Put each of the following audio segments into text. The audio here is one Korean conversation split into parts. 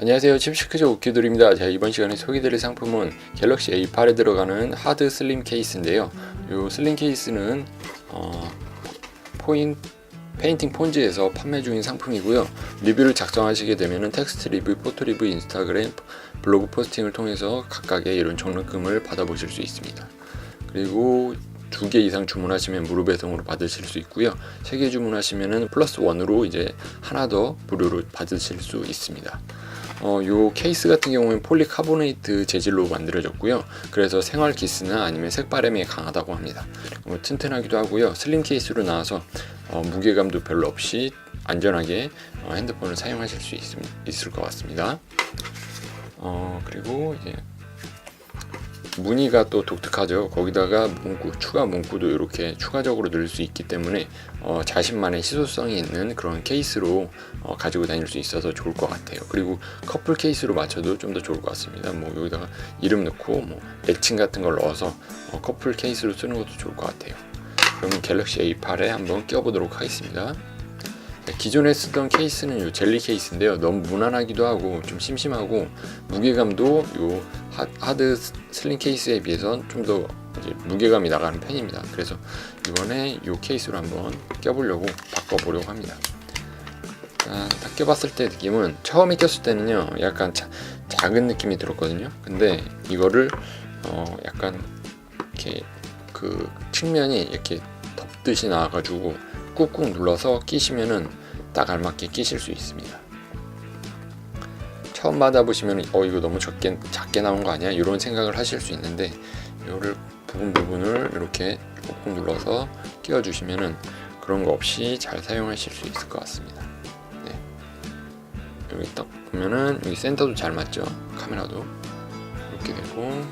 안녕하세요. 칩시크즈 오키돌입니다. 자 이번 시간에 소개드릴 상품은 갤럭시 A8에 들어가는 하드 슬림 케이스인데요. 이 슬림 케이스는 어, 포인 페인팅 폰즈에서 판매 중인 상품이고요. 리뷰를 작성하시게 되면 텍스트 리뷰, 포토 리뷰, 인스타그램, 블로그 포스팅을 통해서 각각의 이런 적립금을 받아보실 수 있습니다. 그리고 두 개 이상 주문하시면 무료 배송으로 받으실 수 있고요. 세 개 주문하시면은 플러스 원으로 이제 하나 더 무료로 받으실 수 있습니다. 어, 요 케이스 같은 경우는 폴리카보네이트 재질로 만들어졌고요. 그래서 생활 기스나 아니면 색바램에 강하다고 합니다. 어, 튼튼하기도 하고요. 슬림 케이스로 나와서 어, 무게감도 별로 없이 안전하게 어, 핸드폰을 사용하실 수 있, 있을 것 같습니다. 어, 그리고 이제 무늬가 또 독특하죠. 거기다가 문구, 추가 문구도 이렇게 추가적으로 넣을 수 있기 때문에 어, 자신만의 시소성이 있는 그런 케이스로 어, 가지고 다닐 수 있어서 좋을 것 같아요. 그리고 커플 케이스로 맞춰도 좀 더 좋을 것 같습니다. 뭐 여기다가 이름 넣고 뭐 애칭 같은 걸 넣어서 어, 커플 케이스로 쓰는 것도 좋을 것 같아요. 그러면 갤럭시 A8에 한번 껴보도록 하겠습니다. 네, 기존에 쓰던 케이스는 요 젤리 케이스인데요. 너무 무난하기도 하고 좀 심심하고 무게감도 요 하- 하드 슬림 케이스에 비해서는 좀더 무게감이 나가는 편입니다. 그래서 이번에 요 케이스로 한번 껴보려고 바꿔보려고 합니다. 아, 딱 껴봤을 때 느낌은 처음에 꼈을 때는요 약간 자- 작은 느낌이 들었거든요. 근데 이거를 어, 약간 이렇게 그 측면이 이렇게 덮듯이 나와가지고 꾹꾹 눌러서 끼시면은 딱 알맞게 끼실 수 있습니다. 처음 받아보시면 어 이거 너무 적게 작게 나온 거 아니야? 이런 생각을 하실 수 있는데 이거를 부분 부분을 이렇게 꾹꾹 눌러서 끼워 주시면은 그런 거 없이 잘 사용하실 수 있을 것 같습니다. 네. 여기 딱 보면은 여기 센터도 잘 맞죠? 카메라도. 이렇게 되고.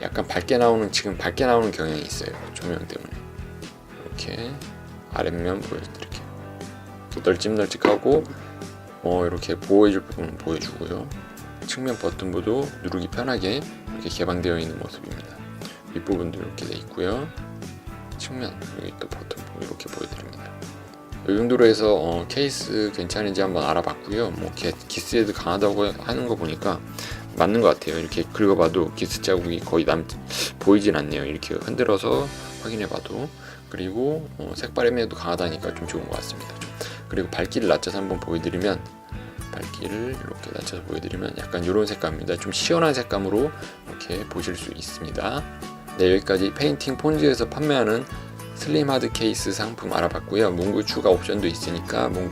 약간 밝게 나오는 지금 밝게 나오는 경향이 있어요 조명 때문에. 이렇게 아랫면 보여드릴게요. 널찍널찍하고 어, 이렇게 보호해줄 부분은 보여주고요. 측면 버튼부도 누르기 편하게 이렇게 개방되어 있는 모습입니다. 윗부분도 이렇게 돼 있고요. 측면 여기 또 버튼 이렇게 보여드립니다. 이 정도로 해서 어, 케이스 괜찮은지 한번 알아봤고요. 뭐 기- 기스에도 강하다고 하는 거 보니까 맞는 것 같아요. 이렇게 긁어봐도 기스 자국이 거의 남 보이진 않네요. 이렇게 흔들어서 확인해봐도. 그리고 어, 색바램에도 강하다니까 좀 좋은 것 같습니다. 좀. 그리고 밝기를 낮춰서 한번 보여드리면 밝기를 이렇게 낮춰서 보여드리면 약간 이런 색감입니다. 좀 시원한 색감으로 이렇게 보실 수 있습니다. 네 여기까지 페인팅 폰즈에서 판매하는 슬림 하드 케이스 상품 알아봤고요. 문구 추가 옵션도 있으니까 문,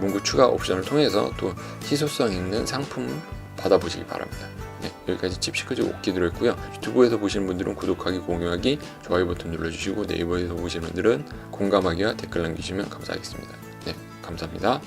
문구 추가 옵션을 통해서 또 희소성 있는 상품 받아보시기 바랍니다. 네, 여기까지 칩시크즈 오기 들어있고요. 유튜브에서 보시는 분들은 구독하기, 공유하기, 좋아요 버튼 눌러주시고 네이버에서 보시는 분들은 공감하기와 댓글 남기시면 감사하겠습니다. 네, 감사합니다.